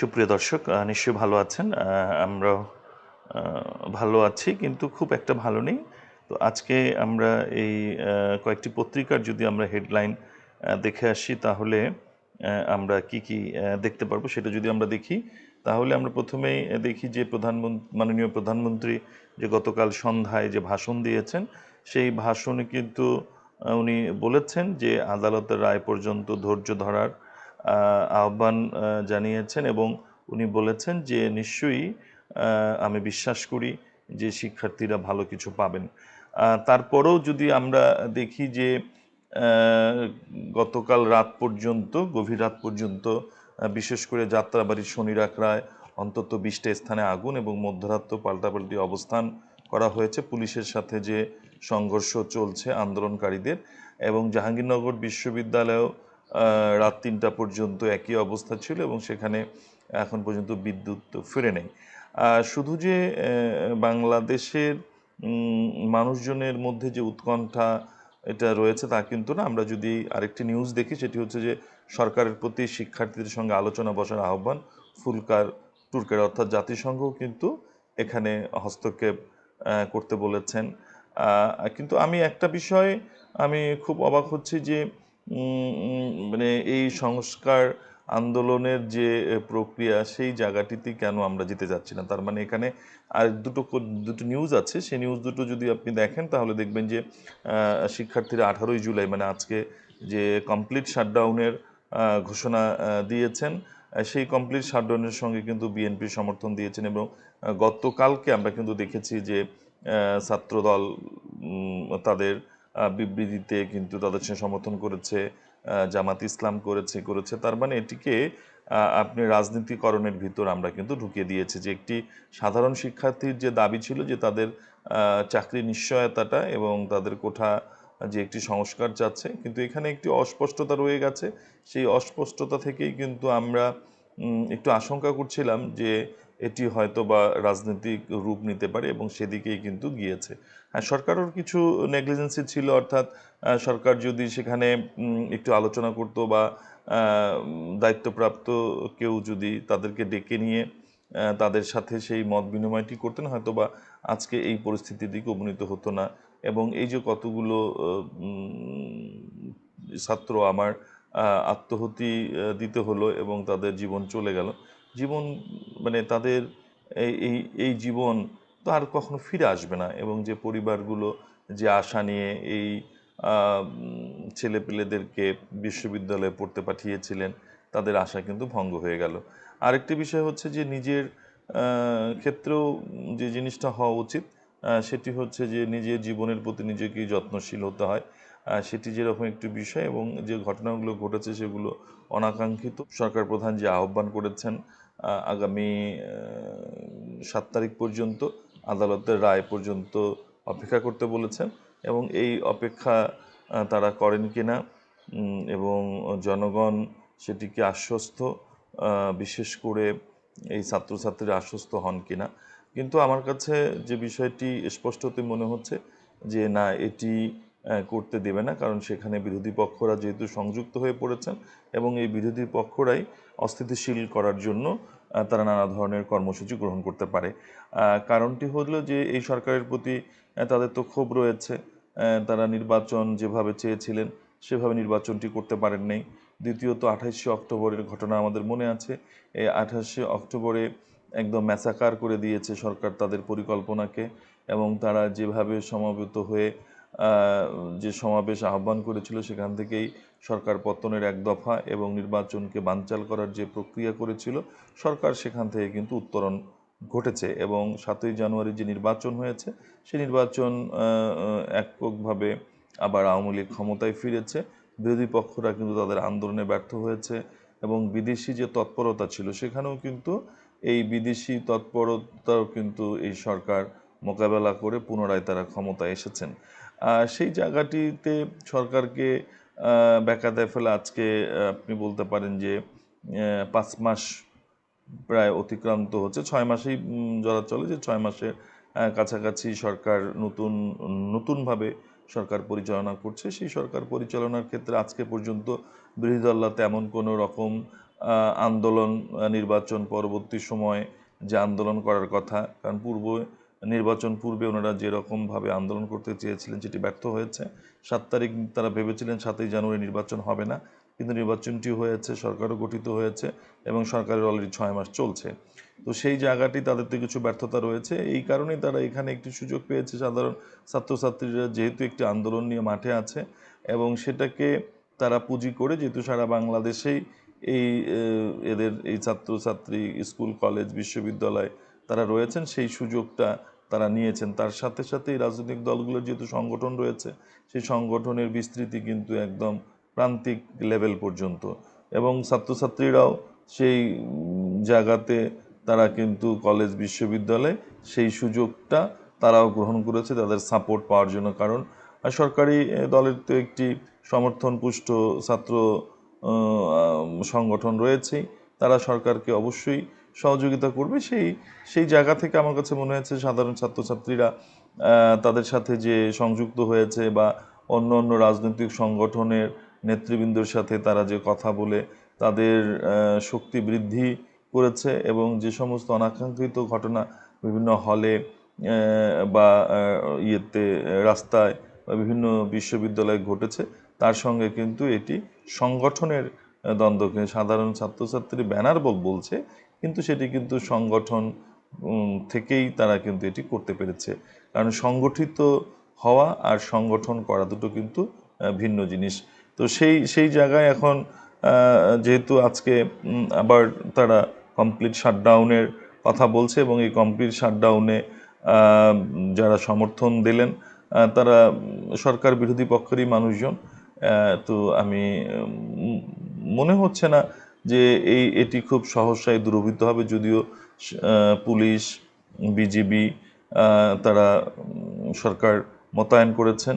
সুপ্রিয় দর্শক নিশ্চয়ই ভালো আছেন। আমরা ভালো আছি, কিন্তু খুব একটা ভালো নেই। তো আজকে আমরা এই কয়েকটি পত্রিকার যদি আমরা হেডলাইন দেখে আসি, তাহলে আমরা কি কি দেখতে পারব সেটা যদি আমরা দেখি, তাহলে আমরা প্রথমেই দেখি যে প্রধানমন্ত্রী মাননীয় প্রধানমন্ত্রী যে গতকাল সন্ধ্যায় যে ভাষণ দিয়েছেন, সেই ভাষণে কিন্তু উনি বলেছেন যে আদালতের রায় পর্যন্ত ধৈর্য ধরার আহ্বান জানিয়েছেন এবং উনি বলেছেন যে নিশ্চয়ই আমি বিশ্বাস করি যে শিক্ষার্থীরা ভালো কিছু পাবেন। তারপরেও যদি আমরা দেখি যে গতকাল রাত পর্যন্ত, গভীর রাত পর্যন্ত বিশেষ করে যাত্রাবাড়ির শনি রায় অন্তত বিশটা স্থানে আগুন এবং মধ্যরাত্র পাল্টাপাল্টি অবস্থান করা হয়েছে। পুলিশের সাথে যে সংঘর্ষ চলছে আন্দোলনকারীদের এবং জাহাঙ্গীরনগর বিশ্ববিদ্যালয়েও রাত তিনটা পর্যন্ত একই অবস্থা ছিল এবং সেখানে এখন পর্যন্ত বিদ্যুৎ ফিরে নেই। শুধু যে বাংলাদেশের মানুষজনের মধ্যে যে উৎকণ্ঠা এটা রয়েছে তা কিন্তু না। আমরা যদি আরেকটি নিউজ দেখি, সেটি হচ্ছে যে, সরকারের প্রতি শিক্ষার্থীদের সঙ্গে আলোচনা বসার আহ্বান ফুলকার টুর্কের অর্থাৎ জাতিসংঘ কিন্তু এখানে হস্তক্ষেপ করতে বলেছেন। কিন্তু আমি একটা বিষয় আমি খুব অবাক হচ্ছি যে মানে এই সংস্কার আন্দোলনের যে প্রক্রিয়া সেই জায়গাটিতে কেন আমরা যেতে যাচ্ছি না? তার মানে এখানে আর দুটো দুটো নিউজ আছে। সেই নিউজ দুটো যদি আপনি দেখেন, তাহলে দেখবেন যে শিক্ষার্থীরা আঠারোই জুলাই মানে আজকে যে কমপ্লিট শাটডাউনের ঘোষণা দিয়েছেন সেই কমপ্লিট শাটডাউনের সঙ্গে কিন্তু বিএনপি সমর্থন দিয়েছেন এবং গতকালকে আমরা কিন্তু দেখেছি যে ছাত্রদল তাদের বিবৃতিতে কিন্তু তাদের সঙ্গে সমর্থন করেছে জামাত ইসলাম করেছে করেছে। তার মানে এটিকে আপনি রাজনীতিকরণের ভিতর আমরা কিন্তু ঢুকিয়ে দিয়েছি যে একটি সাধারণ শিক্ষার্থীর যে দাবি ছিল যে তাদের চাকরি নিশ্চয়তাটা এবং তাদের কোঠা যে একটি সংস্কার চাচ্ছে, কিন্তু এখানে একটি অস্পষ্টতা রয়ে গেছে। সেই অস্পষ্টতা থেকেই কিন্তু আমরা একটু আশঙ্কা করছিলাম যে এটি হয়তো বা রাজনৈতিক রূপ নিতে পারে এবং সেদিকেই কিন্তু গিয়েছে। হ্যাঁ সরকারের কিছু নেগলিজেন্সি ছিল, অর্থাৎ সরকার যদি সেখানে একটু আলোচনা করতো বা দায়িত্বপ্রাপ্ত কেউ যদি তাদেরকে ডেকে নিয়ে তাদের সাথে সেই মত বিনিময়টি করতেন, হয়তো বা আজকে এই পরিস্থিতির দিকে উপনীত হতো না। এবং এই যে কতগুলো ছাত্র আমার আত্মহতি দিতে হলো এবং তাদের জীবন চলে গেল জীবন মানে তাদের এই এই জীবন তো আর কখনো ফিরে আসবে না এবং যে পরিবারগুলো যে আশা নিয়ে এই উম, বিশ্ববিদ্যালয়ে পড়তে পাঠিয়েছিলেন তাদের আশা কিন্তু ভঙ্গ হয়ে গেল। আরেকটি বিষয় হচ্ছে যে নিজের ক্ষেত্রেও যে জিনিসটা হওয়া উচিত সেটি হচ্ছে যে নিজের জীবনের প্রতি নিজেকেই যত্নশীল হতে হয়। সেটি যেরকম একটি বিষয় এবং যে ঘটনাগুলো ঘটেছে সেগুলো অনাকাঙ্ক্ষিত। সরকার প্রধান যে আহ্বান করেছেন আগামী সাত তারিখ পর্যন্ত আদালতের রায় পর্যন্ত অপেক্ষা করতে বলেছেন এবং এই অপেক্ষা তারা করেন কিনা এবং জনগণ সেটিকে আশ্বস্ত বিশেষ করে এই ছাত্রছাত্রীরা আশ্বস্ত হন কিনা। কিন্তু আমার কাছে যে বিষয়টি স্পষ্টতই মনে হচ্ছে যে না, এটি করতে দেবে না, কারণ সেখানে বিরোধী পক্ষরা যেহেতু সংযুক্ত হয়ে পড়েছেন এবং এই বিরোধী পক্ষরাই অস্থিতিশীল করার জন্য তারা নানা ধরনের কর্মসূচি গ্রহণ করতে পারে। কারণটি হলো যে এই সরকারের প্রতি তাদের তো ক্ষোভ রয়েছে। তারা নির্বাচন যেভাবে চেয়েছিলেন, সেভাবে নির্বাচনটি করতে পারেন নাই দ্বিতীয়ত, আঠাশে অক্টোবরের ঘটনা আমাদের মনে আছে। এই আঠাশে অক্টোবরে একদম ম্যাসাকার করে দিয়েছে সরকার তাদের পরিকল্পনাকে এবং তারা যেভাবে সমাবেত হয়ে যে সমাবেশ আহ্বান করেছিল, সেখান থেকেই সরকার পতনের এক দফা এবং নির্বাচনকে বানচাল করার যে প্রক্রিয়া করেছিল, সরকার সেখান থেকে কিন্তু উত্তরণ ঘটেছে এবং সাতই জানুয়ারি যে নির্বাচন হয়েছে সে নির্বাচন এককভাবে আবার আওয়ামী লীগ ক্ষমতায় ফিরেছে। বিরোধী পক্ষরা কিন্তু তাদের আন্দোলনে ব্যর্থ হয়েছে এবং বিদেশি যে তৎপরতা ছিল, সেখানেও কিন্তু এই বিদেশি তৎপরতাও কিন্তু এই সরকার মোকাবেলা করে পুনরায় তারা ক্ষমতায় এসেছেন। সেই জায়গাটিতে সরকারকে বেকায়দায় ফেলে আজকে আপনি বলতে পারেন যে পাঁচ মাস প্রায় অতিক্রান্ত হচ্ছে। ছয় মাসেই ধরা চলে যে ছয় মাসের কাছাকাছি সরকার নতুন, নতুনভাবে সরকার পরিচালনা করছে। সেই সরকার পরিচালনার ক্ষেত্রে আজকে পর্যন্ত বিরোধী দলরা তেমন কোনো রকম আন্দোলন নির্বাচন পরবর্তী সময়ে যে আন্দোলন করার কথা, কারণ পূর্ব নির্বাচন পূর্বে ওনারা যেরকমভাবে আন্দোলন করতে চেয়েছিলেন যেটি ব্যর্থ হয়েছে। সাত তারিখ তারা ভেবেছিলেন সাতই জানুয়ারি নির্বাচন হবে না, কিন্তু নির্বাচনটি হয়েছে, সরকারও গঠিত হয়েছে এবং সরকারের অলরেডি ছয় মাস চলছে। তো সেই জায়গাটি, তাদের তো কিছু ব্যর্থতা রয়েছে। এই কারণেই তারা এখানে একটি সুযোগ পেয়েছে সাধারণ ছাত্রছাত্রীরা, যেহেতু একটি আন্দোলন নিয়ে মাঠে আছে এবং সেটাকে তারা পুঁজি করে, যেহেতু সারা বাংলাদেশেই এই এদের এই ছাত্রছাত্রী, স্কুল, কলেজ, বিশ্ববিদ্যালয় তারা রয়েছেন সেই সুযোগটা তারা নিয়েছেন। তার সাথে সাথে এই রাজনৈতিক দলগুলোর যেহেতু সংগঠন রয়েছে সেই সংগঠনের বিস্তৃতি কিন্তু একদম প্রান্তিক লেভেল পর্যন্ত। এবং ছাত্রছাত্রীরাও সেই জায়গাতে তারা কিন্তু কলেজ বিশ্ববিদ্যালয়ে সেই সুযোগটা তারাও গ্রহণ করেছে তাদের সাপোর্ট পাওয়ার জন্য। কারণ আহ, সরকারি দলের তো একটি সমর্থন পুষ্ট ছাত্র সংগঠন রয়েছেই তারা সরকারকে অবশ্যই সহযোগিতা করবে, সেই সেই জায়গা থেকে আমার কাছে মনে হয়েছে সাধারণ ছাত্রছাত্রীরা তাদের সাথে যে সংযুক্ত হয়েছে বা অন্য অন্য রাজনৈতিক সংগঠনের নেতৃবৃন্দর সাথে তারা যে কথা বলে, তাদের শক্তি বৃদ্ধি করেছে এবং যে সমস্ত অনাকাঙ্ক্ষিত ঘটনা বিভিন্ন হলে বা ইয়েতে, রাস্তায় বা বিভিন্ন বিশ্ববিদ্যালয়ে ঘটেছে, তার সঙ্গে কিন্তু এটি সংগঠনের দ্বন্দ্বকে সাধারণ ছাত্রছাত্রী ব্যানার বলছে কিন্তু সেটি কিন্তু সংগঠন থেকেই তারা কিন্তু এটি করতে পেরেছে। কারণ সংগঠিত হওয়া আর সংগঠন করা দুটো কিন্তু ভিন্ন জিনিস। তো সেই সেই জায়গায় এখন যেহেতু আজকে আবার তারা কমপ্লিট শাটডাউনের কথা বলছে এবং এই কমপ্লিট শাটডাউনে যারা সমর্থন দিলেন তারা সরকার বিরোধী পক্ষেরই মানুষজন তো আমি মনে হচ্ছে না যে এই এটি খুব সহসায় দূরভূত হবে যদিও পুলিশ বিজিবি তারা সরকার মোতায়েন করেছেন।